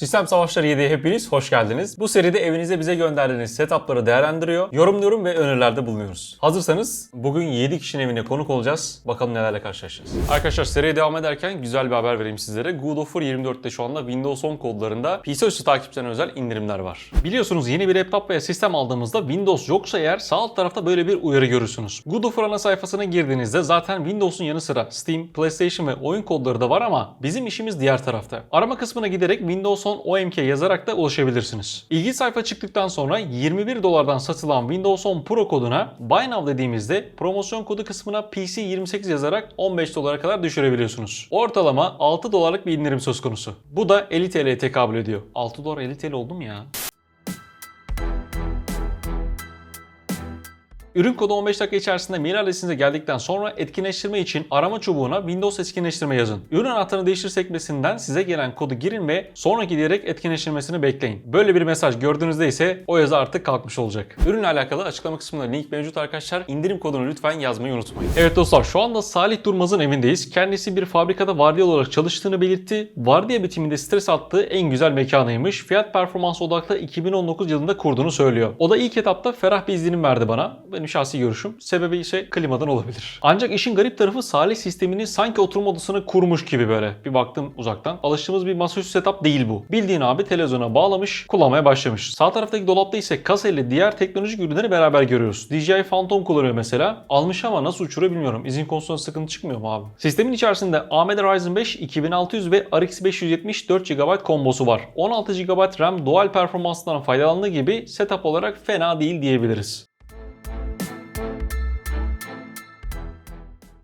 Sistem Savaşları 7'ye hepiniz hoş geldiniz. Bu seride evinize bize gönderdiğiniz setupları değerlendiriyor, yorumluyorum ve önerilerde bulunuyoruz. Hazırsanız bugün 7 kişinin evine konuk olacağız. Bakalım nelerle karşılaşacağız. Arkadaşlar seriye devam ederken güzel bir haber vereyim sizlere. Good Offer 24'te şu anda Windows 10 kodlarında PC üstü takipçilerine özel indirimler var. Biliyorsunuz yeni bir laptop veya sistem aldığımızda Windows yoksa eğer sağ alt tarafta böyle bir uyarı görürsünüz. Good Offer ana sayfasına girdiğinizde zaten Windows'un yanı sıra Steam, PlayStation ve oyun kodları da var ama bizim işimiz diğer tarafta. Arama kısmına giderek Windows 10 OMK yazarak da ulaşabilirsiniz. İlgi sayfa çıktıktan sonra 21 dolardan satılan Windows 10 Pro koduna Buy Now dediğimizde promosyon kodu kısmına PC28 yazarak 15 dolara kadar düşürebiliyorsunuz. Ortalama 6 dolarlık bir indirim söz konusu. Bu da 50 TL'ye tekabül ediyor. 6 dolar 50 TL oldu mu ya? Ürün kodu 15 dakika içerisinde mail adresinize geldikten sonra etkinleştirme için arama çubuğuna Windows etkinleştirme yazın. Ürün anahtarını değiştir sekmesinden size gelen kodu girin ve sonraki diyerek etkinleştirmesini bekleyin. Böyle bir mesaj gördüğünüzde ise o yazı artık kalkmış olacak. Ürünle alakalı açıklama kısmında link mevcut arkadaşlar. İndirim kodunu lütfen yazmayı unutmayın. Evet dostlar şu anda Salih Durmaz'ın evindeyiz. Kendisi bir fabrikada vardiya olarak çalıştığını belirtti. Vardiya bitiminde stres attığı en güzel mekanıymış. Fiyat performans odaklı 2019 yılında kurduğunu söylüyor. O da ilk etapta ferah bir izlenim verdi bana benim şahsi görüşüm. Sebebi ise klimadan olabilir. Ancak işin garip tarafı Salih sistemini sanki oturma odasına kurmuş gibi böyle. Bir baktım uzaktan. Alıştığımız bir masaüstü setup değil bu. Bildiğin abi televizyona bağlamış, kullanmaya başlamış. Sağ taraftaki dolapta ise kasa ile diğer teknolojik ürünleri beraber görüyoruz. DJI Phantom kullanıyor mesela. Almış ama nasıl uçuruyor bilmiyorum. İzin konusunda sıkıntı çıkmıyor mu abi? Sistemin içerisinde AMD Ryzen 5 2600 ve RX 570 4 GB kombosu var. 16 GB RAM dual performansından faydalandığı gibi setup olarak fena değil diyebiliriz.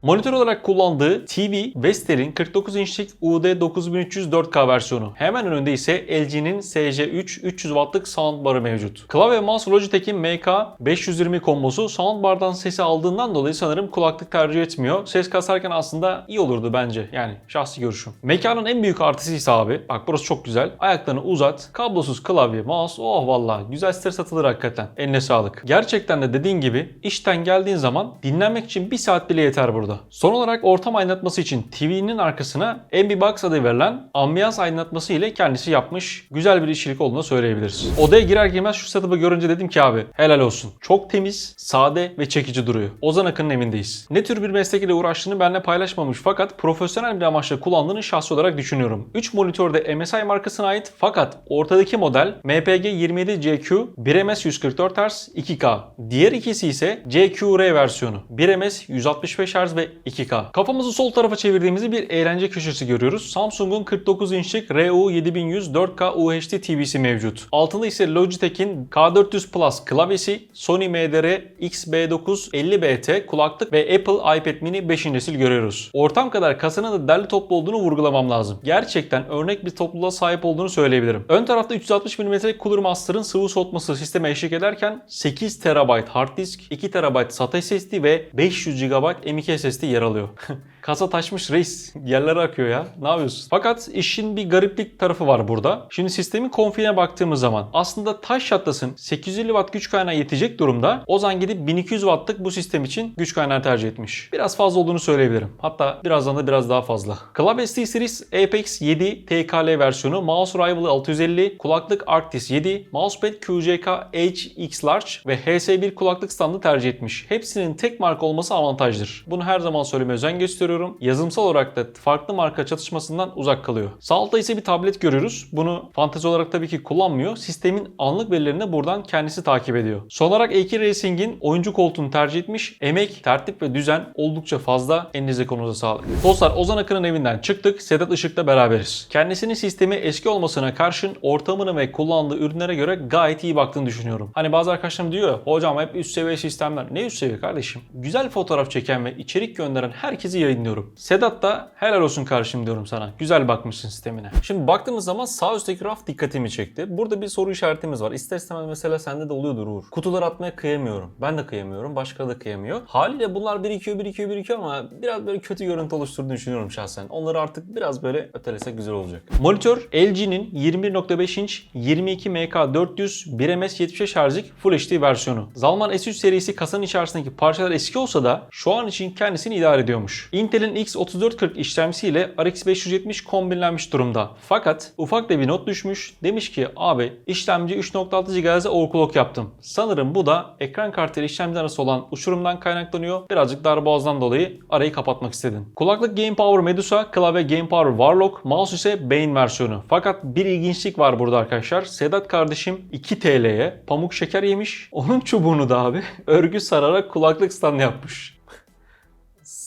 Monitör olarak kullandığı TV Vestel'in 49 inçlik UD 9300 4K versiyonu. Hemen önünde ise LG'nin SC3 300 wattlık soundbar'ı mevcut. Klavye mouse Logitech'in MK 520 kombosu soundbar'dan sesi aldığından dolayı sanırım kulaklık tercih etmiyor. Ses kasarken aslında iyi olurdu bence. Yani şahsi görüşüm. Mekanın en büyük artısı ise abi. Bak burası çok güzel. Ayaklarını uzat. Kablosuz klavye, mouse. Oh valla. Güzel stres atılır hakikaten. Eline sağlık. Gerçekten de dediğin gibi işten geldiğin zaman dinlenmek için bir saat bile yeter burada. Son olarak ortam aydınlatması için TV'nin arkasına Ambibox adı verilen ambiyans aydınlatması ile kendisi yapmış. Güzel bir işçilik olduğunu söyleyebiliriz. Odaya girer girmez şu setup'ı görünce dedim ki abi helal olsun. Çok temiz, sade ve çekici duruyor. Ozan Akın'ın evindeyiz. Ne tür bir meslek ile uğraştığını benimle paylaşmamış fakat profesyonel bir amaçla kullandığını şahsi olarak düşünüyorum. 3 monitörde MSI markasına ait fakat ortadaki model MPG 27CQ 1MS 144 Hz 2K. Diğer ikisi ise CQR versiyonu 1MS 165 Hz ve 2K. Kafamızı sol tarafa çevirdiğimizde bir eğlence köşesi görüyoruz. Samsung'un 49 inçlik RU7100 4K UHD TV'si mevcut. Altında ise Logitech'in K400 Plus klavyesi, Sony MDR XB9 50BT kulaklık ve Apple iPad mini 5. nesil görüyoruz. Ortam kadar kasanın da derli toplu olduğunu vurgulamam lazım. Gerçekten örnek bir topluluğa sahip olduğunu söyleyebilirim. Ön tarafta 360 mm Cooler Master'ın sıvı soğutması sisteme eşlik ederken 8 TB hard disk, 2 TB SATA SSD ve 500 GB M.2 SSD yer alıyor. Kasa taşmış reis. Yerlere akıyor ya. Ne yapıyorsun? Fakat işin bir gariplik tarafı var burada. Şimdi sistemin konfigüne baktığımız zaman aslında taş çatlasın 850 watt güç kaynağı yetecek durumda. Ozan gidip 1200 wattlık bu sistem için güç kaynağı tercih etmiş. Biraz fazla olduğunu söyleyebilirim. Hatta birazdan da biraz daha fazla. Klavye SteelSeries Apex 7 TKL versiyonu, mouse Rival 650, kulaklık Arctis 7, mousepad QJK HX Large ve HS1 kulaklık standı tercih etmiş. Hepsinin tek marka olması avantajdır. Bunu her zaman söylemeye özen gösteriyorum. Yazımsal olarak da farklı marka çatışmasından uzak kalıyor. Sağ altta ise bir tablet görüyoruz. Bunu fantezi olarak tabii ki kullanmıyor. Sistemin anlık verilerini buradan kendisi takip ediyor. Son olarak A2 Racing'in oyuncu koltuğunu tercih etmiş. Emek, tertip ve düzen oldukça fazla. Elinize konuza sağlık. Dostlar Ozan Akın'ın evinden çıktık. Sedat Işık'la beraberiz. Kendisinin sistemi eski olmasına karşın ortamını ve kullandığı ürünlere göre gayet iyi baktığını düşünüyorum. Hani bazı arkadaşlarım diyor ya, hocam hep üst seviye sistemler. Ne üst seviye kardeşim? Güzel fotoğraf çeken ve içerik gönderen herkesi yayınlıyorum. Sedat da helal olsun kardeşim diyorum sana. Güzel bakmışsın sistemine. Şimdi baktığımız zaman sağ üstteki raf dikkatimi çekti. Burada bir soru işaretimiz var. İster istemez mesela sende de oluyordur Uğur. Kutular atmaya kıyamıyorum. Ben de kıyamıyorum. Başka da kıyamıyor. Haliyle bunlar birikiyor, birikiyor, birikiyor ama biraz böyle kötü görüntü oluşturduğunu düşünüyorum şahsen. Onları artık biraz böyle ötelesek güzel olacak. Monitör LG'nin 21.5 inç 22 MK400 1MS 75 Hz'lik Full HD versiyonu. Zalman S3 serisi kasanın içerisindeki parçalar eski olsa da şu an için kendisini idare ediyormuş. Intel Intel'in X3440 işlemcisiyle RX 570 kombinlenmiş durumda. Fakat ufak da bir not düşmüş. Demiş ki abi işlemci 3.6 GHz'e overclock yaptım. Sanırım bu da ekran kartı ile işlemci arası olan uçurumdan kaynaklanıyor. Birazcık darboğazdan dolayı arayı kapatmak istedim. Kulaklık Game Power Medusa, klavye Game Power Warlock, mouse ise Bane versiyonu. Fakat bir ilginçlik var burada arkadaşlar. Sedat kardeşim 2 TL'ye pamuk şeker yemiş. Onun çubuğunu da abi örgü sararak kulaklık stand yapmış.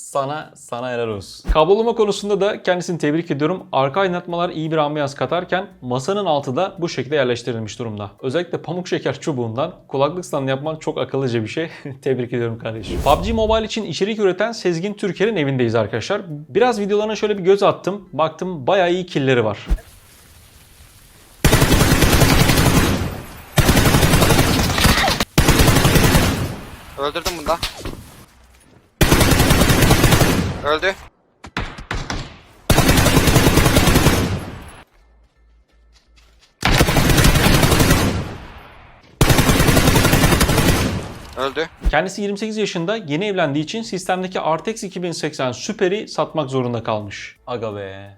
Sana sana helal olsun. Kablolama konusunda da kendisini tebrik ediyorum. Arka aydınlatmalar iyi bir ambiyans katarken masanın altı da bu şekilde yerleştirilmiş durumda. Özellikle pamuk şeker çubuğundan kulaklık standı yapmak çok akıllıca bir şey. tebrik ediyorum kardeşim. PUBG Mobile için içerik üreten Sezgin Türker'in evindeyiz arkadaşlar. Biraz videolarına şöyle bir göz attım. Baktım bayağı iyi killleri var. Öldürdüm bunu da. Öldü. Öldü. Kendisi 28 yaşında yeni evlendiği için sistemdeki RTX 2080 Super'i satmak zorunda kalmış. Aga be.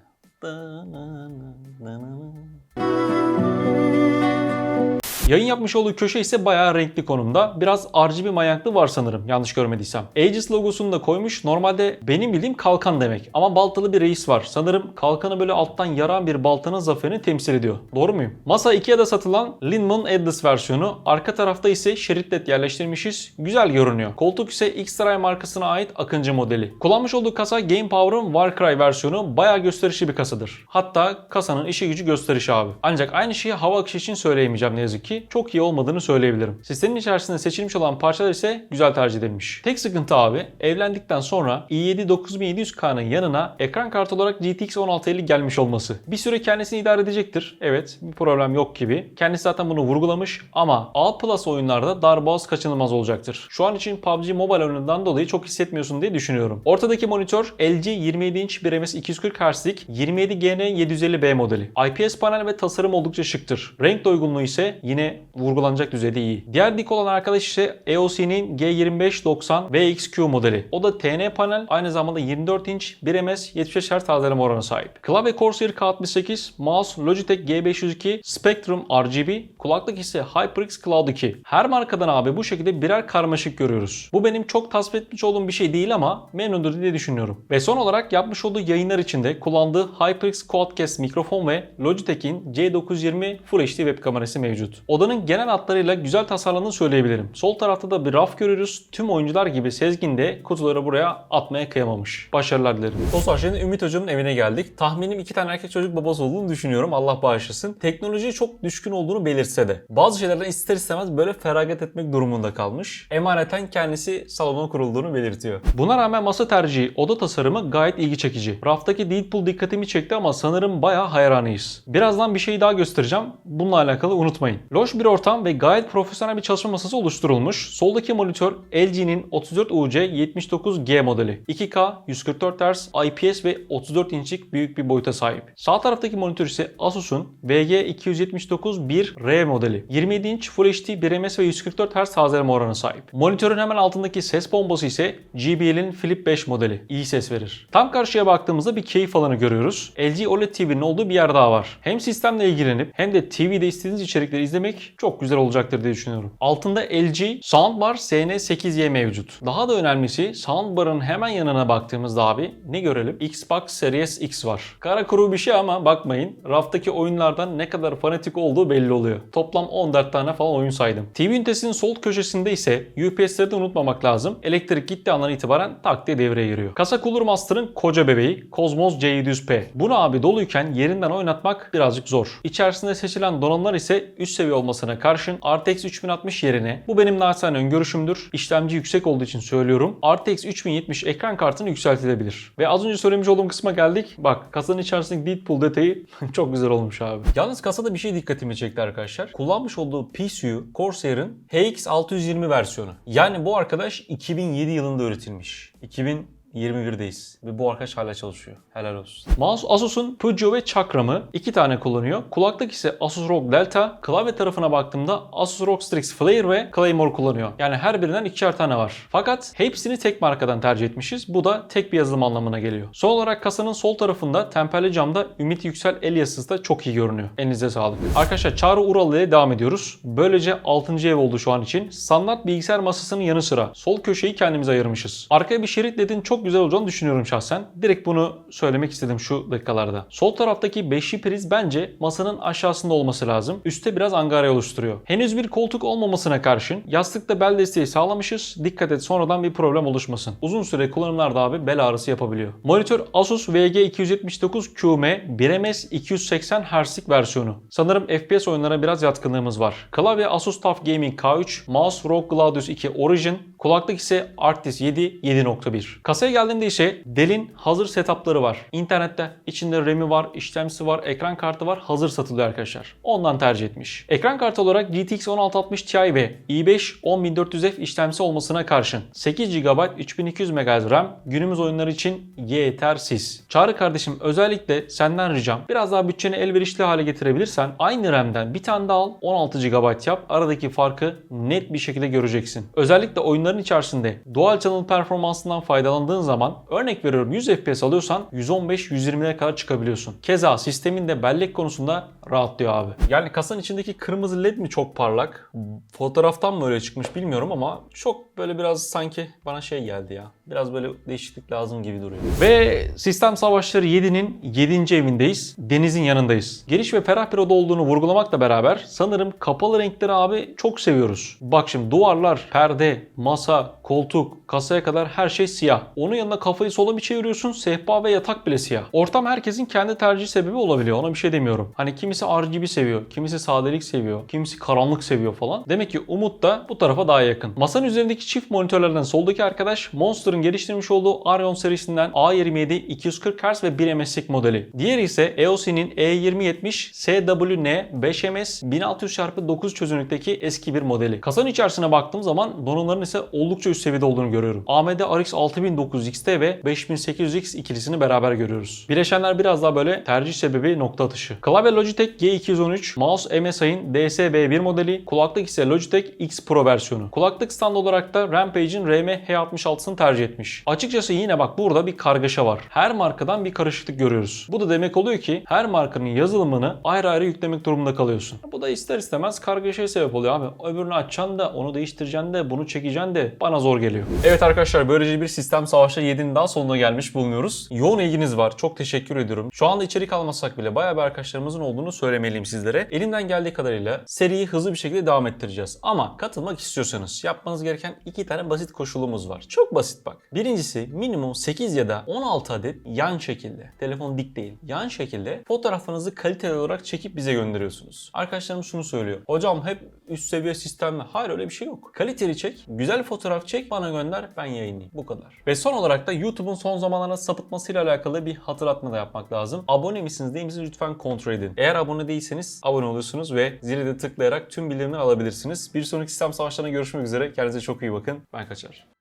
Yayın yapmış olduğu köşe ise bayağı renkli konumda. Biraz RGB manyaklığı var sanırım yanlış görmediysem. Aegis logosunu da koymuş. Normalde benim bildiğim kalkan demek. Ama baltalı bir reis var. Sanırım kalkanı böyle alttan yaran bir baltanın zaferini temsil ediyor. Doğru muyum? Masa Ikea'da satılan Linman Atlas versiyonu. Arka tarafta ise şerit led yerleştirmişiz. Güzel görünüyor. Koltuk ise X-Ray markasına ait Akıncı modeli. Kullanmış olduğu kasa Game Power'ın Warcry versiyonu bayağı gösterişli bir kasadır. Hatta kasanın işi gücü gösteriş abi. Ancak aynı şeyi hava akışı için söyleyemeyeceğim ne yazık ki. Çok iyi olmadığını söyleyebilirim. Sistemin içerisinde seçilmiş olan parçalar ise güzel tercih edilmiş. Tek sıkıntı abi evlendikten sonra i7 9700K'nın yanına ekran kartı olarak GTX 1650 gelmiş olması. Bir süre kendisini idare edecektir. Evet bir problem yok gibi. Kendisi zaten bunu vurgulamış ama A Plus oyunlarda darboğaz kaçınılmaz olacaktır. Şu an için PUBG Mobile oyunundan dolayı çok hissetmiyorsun diye düşünüyorum. Ortadaki monitör LG 27 inç 1ms 240 Hz'lik 27GN 750B modeli. IPS panel ve tasarım oldukça şıktır. Renk doygunluğu ise yine vurgulanacak düzeyde iyi. Diğer dik olan arkadaş ise EOS'nin G2590 VXQ modeli. O da TN panel aynı zamanda 24 inç 1ms 75 Hz tazeleme oranı sahip. Klavye Corsair K68, mouse Logitech G502, Spectrum RGB, kulaklık ise HyperX Cloud 2. Her markadan abi bu şekilde birer karmaşık görüyoruz. Bu benim çok tasvip etmiş olduğum bir şey değil ama memnundur diye düşünüyorum. Ve son olarak yapmış olduğu yayınlar içinde kullandığı HyperX Quadcast mikrofon ve Logitech'in C920 Full HD web kamerası mevcut. Odanın genel hatlarıyla güzel tasarlandığını söyleyebilirim. Sol tarafta da bir raf görüyoruz. Tüm oyuncular gibi Sezgin de kutuları buraya atmaya kıyamamış. Başarılar dilerim. Dostlar şimdi Ümit Hocam'ın evine geldik. Tahminim iki tane erkek çocuk babası olduğunu düşünüyorum. Allah bağışlasın. Teknolojiye çok düşkün olduğunu belirtse de. Bazı şeylerden ister istemez böyle feragat etmek durumunda kalmış. Emaneten kendisi salona kurulduğunu belirtiyor. Buna rağmen masa tercihi, oda tasarımı gayet ilgi çekici. Raftaki Deadpool dikkatimi çekti ama sanırım bayağı hayranıyız. Birazdan bir şey daha göstereceğim. Bununla alakalı unutmayın. Loş bir ortam ve gayet profesyonel bir çalışma masası oluşturulmuş. Soldaki monitör LG'nin 34UC79G modeli. 2K, 144 Hz, IPS ve 34 inçlik büyük bir boyuta sahip. Sağ taraftaki monitör ise Asus'un VG279-1R modeli. 27 inç Full HD 1ms ve 144 Hz tazeleme oranı sahip. Monitörün hemen altındaki ses bombası ise JBL'in Flip 5 modeli. İyi ses verir. Tam karşıya baktığımızda bir keyif alanı görüyoruz. LG OLED TV'nin olduğu bir yer daha var. Hem sistemle ilgilenip hem de TV'de istediğiniz içerikleri izlemek çok güzel olacaktır diye düşünüyorum. Altında LG Soundbar SN8Y mevcut. Daha da önemlisi Soundbar'ın hemen yanına baktığımızda abi ne görelim? Xbox Series X var. Kara kuru bir şey ama bakmayın. Raftaki oyunlardan ne kadar fanatik olduğu belli oluyor. Toplam 14 tane falan oyun saydım. TV ünitesinin sol köşesinde ise UPS'leri de unutmamak lazım. Elektrik gittiği andan itibaren tak diye devreye giriyor. Kasa Cooler Master'ın koca bebeği Cosmos C700P. Bunu abi doluyken yerinden oynatmak birazcık zor. İçerisinde seçilen donanımlar ise üst seviye olmasına karşın RTX 3060 yerine bu benim naçizane öngörüşümdür. İşlemci yüksek olduğu için söylüyorum. RTX 3070 ekran kartını yükseltilebilir. Ve az önce söylemiş olduğum kısma geldik. Bak kasanın içerisindeki Deadpool detayı çok güzel olmuş abi. Yalnız kasada bir şey dikkatimi çekti arkadaşlar. Kullanmış olduğu PCU Corsair'ın HX620 versiyonu. Yani bu arkadaş 2007 yılında üretilmiş. 2000 2021'deyiz. Ve bu arkadaş hala çalışıyor. Helal olsun. Mouse Asus'un Peugeot ve Chakram'ı iki tane kullanıyor. Kulaklık ise Asus ROG Delta. Klavye tarafına baktığımda Asus ROG Strix Flare ve Claymore kullanıyor. Yani her birinden ikişer tane var. Fakat hepsini tek markadan tercih etmişiz. Bu da tek bir yazılım anlamına geliyor. Son olarak kasanın sol tarafında temperli camda Ümit Yüksel el yazısı da çok iyi görünüyor. Elinize sağlık. Arkadaşlar Çağrı Ural ile devam ediyoruz. Böylece 6. ev oldu şu an için. Standart bilgisayar masasının yanı sıra sol köşeyi kendimize ayırmışız. Arkaya bir şerit ledin çok güzel olacağını düşünüyorum şahsen. Direkt bunu söylemek istedim şu dakikalarda. Sol taraftaki beşli priz bence masanın aşağısında olması lazım. Üste biraz angarya oluşturuyor. Henüz bir koltuk olmamasına karşın yastıkta bel desteği sağlamışız. Dikkat et sonradan bir problem oluşmasın. Uzun süre kullanımlarda abi bel ağrısı yapabiliyor. Monitör Asus VG279QM 1MS 280 Hz'lik versiyonu. Sanırım FPS oyunlara biraz yatkınlığımız var. Klavye Asus TUF Gaming K3, mouse ROG Gladius 2 Origin, kulaklık ise Arctis 7 7.1. Kasaya geldiğimde ise Dell'in hazır setupları var. İnternette içinde RAM'i var, işlemcisi var, ekran kartı var. Hazır satılıyor arkadaşlar. Ondan tercih etmiş. Ekran kartı olarak GTX 1660 Ti ve i5 10400F işlemcisi olmasına karşın 8 GB 3200 MHz RAM günümüz oyunları için yetersiz. Çağrı kardeşim özellikle senden ricam biraz daha bütçeni elverişli hale getirebilirsen aynı RAM'den bir tane daha al 16 GB yap. Aradaki farkı net bir şekilde göreceksin. Özellikle oyunların içerisinde dual channel performansından faydalandığın zaman örnek veriyorum 100 FPS alıyorsan 115-120'lere kadar çıkabiliyorsun. Keza sistemin de bellek konusunda rahatlıyor abi. Yani kasanın içindeki kırmızı led mi çok parlak? Fotoğraftan mı öyle çıkmış bilmiyorum ama çok böyle biraz sanki bana şey geldi ya. Biraz böyle değişiklik lazım gibi duruyor. Ve Sistem Savaşları 7'nin 7. evindeyiz. Denizin yanındayız. Geniş ve ferah bir oda olduğunu vurgulamakla beraber sanırım kapalı renkleri abi çok seviyoruz. Bak şimdi duvarlar, perde, masa, koltuk, kasaya kadar her şey siyah. Onun yanında kafayı sola bir çeviriyorsun sehpa ve yatak bile siyah. Ortam herkesin kendi tercih sebebi olabiliyor ona bir şey demiyorum. Hani kimisi RGB seviyor, kimisi sadelik seviyor, kimisi karanlık seviyor falan. Demek ki Umut da bu tarafa daha yakın. Masanın üzerindeki çift monitörlerden soldaki arkadaş Monster'ın geliştirmiş olduğu Arion serisinden A27 240 Hz ve 1 MS'lik modeli. Diğeri ise EOS'nin E2070 SWN 5MS 1600x9 çözünürlükteki eski bir modeli. Kasanın içerisine baktığım zaman donanımların ise oldukça üst seviyede olduğunu görüyorum. AMD RX 6900 XT ve 5800X ikilisini beraber görüyoruz. Bileşenler biraz daha böyle tercih sebebi nokta atışı. Klavye Logitech G213, mouse MSI'ın DSB1 modeli, kulaklık ise Logitech X Pro versiyonu. Kulaklık stand olarak da Rampage'in RM-H66'sını tercih etmiş. Açıkçası yine bak burada bir kargaşa var. Her markadan bir karışıklık görüyoruz. Bu da demek oluyor ki her markanın yazılımını ayrı ayrı yüklemek durumunda kalıyorsun. Bu da ister istemez kargaşaya sebep oluyor abi. Öbürünü açacaksın da onu değiştireceksin de bunu çekeceksin de bana zor geliyor. Evet arkadaşlar böylece bir sistem savaşta 7'nin daha sonuna gelmiş bulunuyoruz. Yoğun ilginiz var. Çok teşekkür ediyorum. Şu anda içerik almasak bile bayağı bir arkadaşlarımızın olduğunu söylemeliyim sizlere. Elimden geldiği kadarıyla seriyi hızlı bir şekilde devam ettireceğiz. Ama katılmak istiyorsanız yapmanız gereken iki tane basit koşulumuz var. Çok basit bak. Birincisi minimum 8 ya da 16 adet yan şekilde. Telefon dik değil. Yan şekilde fotoğraflarınızı kaliteli olarak çekip bize gönderiyorsunuz. Arkadaşlarım şunu söylüyor. Hocam hep üst seviye sistemle. Hayır öyle bir şey yok. Kaliteli çek, güzel fotoğraf çek, bana gönder, ben yayınlayayım. Bu kadar. Ve son olarak da YouTube'un son zamanlarda sapıtmasıyla alakalı bir hatırlatma da yapmak lazım. Abone misiniz değil misiniz lütfen kontrol edin. Eğer abone değilseniz abone oluyorsunuz ve zili de tıklayarak tüm bildirimleri alabilirsiniz. Bir sonraki sistem savaşlarına görüşmek üzere. Kendinize çok iyi bakın. Ben kaçar.